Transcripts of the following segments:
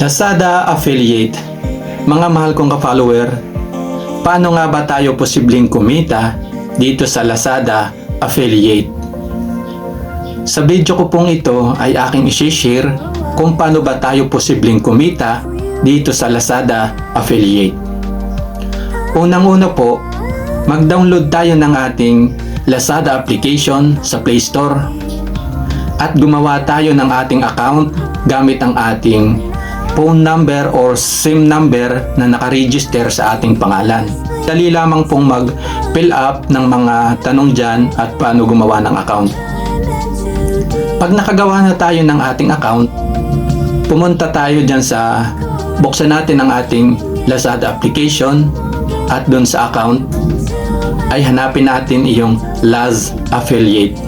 Lazada Affiliate. Mga mahal kong ka-follower, paano nga ba tayo posibleng kumita dito sa Lazada Affiliate? Sa video ko pong ito ay aking isi-share kung paano ba tayo posibleng kumita dito sa Lazada Affiliate. Unang-una po, mag-download tayo ng ating Lazada application sa Play Store at gumawa tayo ng ating account gamit ang ating phone number or SIM number na nakaregister sa ating pangalan. Dali lamang pong mag-fill up ng mga tanong dyan at paano gumawa ng account. Pag nakagawa na tayo ng ating account, pumunta tayo dyan sa buksan natin ang ating Lazada application at doon sa account ay hanapin natin iyong Laz Affiliate.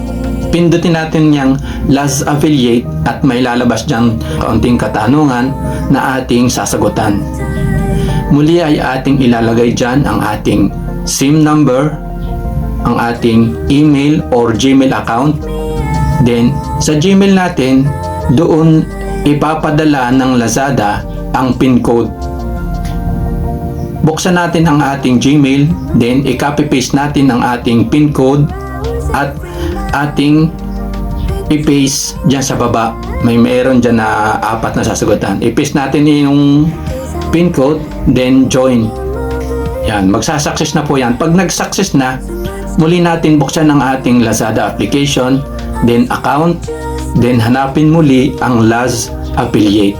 Pindutin natin yung Laz Affiliate at may lalabas dyan kaunting katanungan na ating sasagutan. Muli ay ating ilalagay dyan ang ating SIM number, ang ating email or Gmail account. Then, sa Gmail natin, doon ipapadala ng Lazada ang PIN code buksan natin ang ating Gmail, then i-copy paste natin ang ating PIN code at ating i-paste dyan sa baba. May meron dyan na apat na sasagutan. I-paste natin yung PIN code, then join. Yan, magsasucess na po yan. Pag nag-success na, muli natin buksan ang ating Lazada application, then account, then hanapin muli ang Laz Affiliate.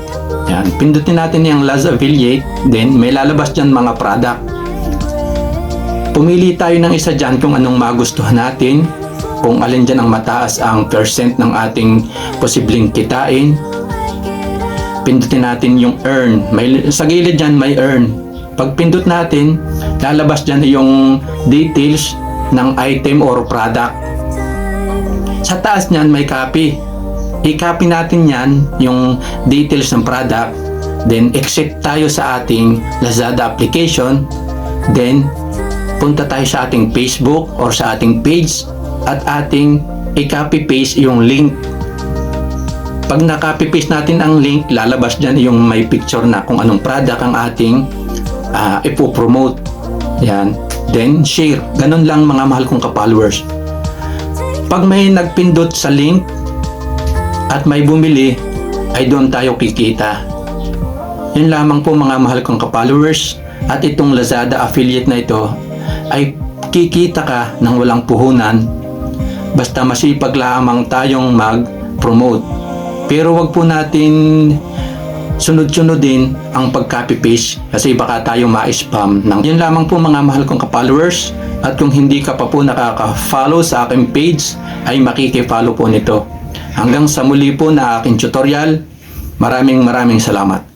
Yan, pindutin natin yung Laz Affiliate, then may lalabas dyan mga product. Pumili tayo ng isa dyan kung anong magustuhan natin, kung alin dyan ang mataas ang percent ng ating posibleng kitain. Pindutin natin yung earn. May, sa gilid dyan may earn. Pag pindot natin, lalabas dyan yung details ng item or product. Sa taas niyan may copy i-copy natin yan, yung details ng product, then exit tayo sa ating Lazada application, then punta tayo sa ating Facebook or sa ating page at ating i-copy paste yung link. Pag na-copy paste natin ang link, lalabas dyan yung may picture na kung anong product ang ating uh, ipopromote. Yan. Then share. Ganun lang mga mahal kong ka-followers. Pag may nagpindot sa link, at may bumili, ay doon tayo kikita. Yun lamang po mga mahal kong ka-followers at itong Lazada affiliate na ito ay kikita ka ng walang puhunan basta masipag lamang tayong mag-promote. Pero wag po natin sunod-sunodin ang pag-copy paste kasi baka tayo ma-spam ng yun lamang po mga mahal kong ka-followers at kung hindi ka pa po nakaka-follow sa aking page ay makiki-follow po nito Hanggang sa muli po na aking tutorial, maraming maraming salamat.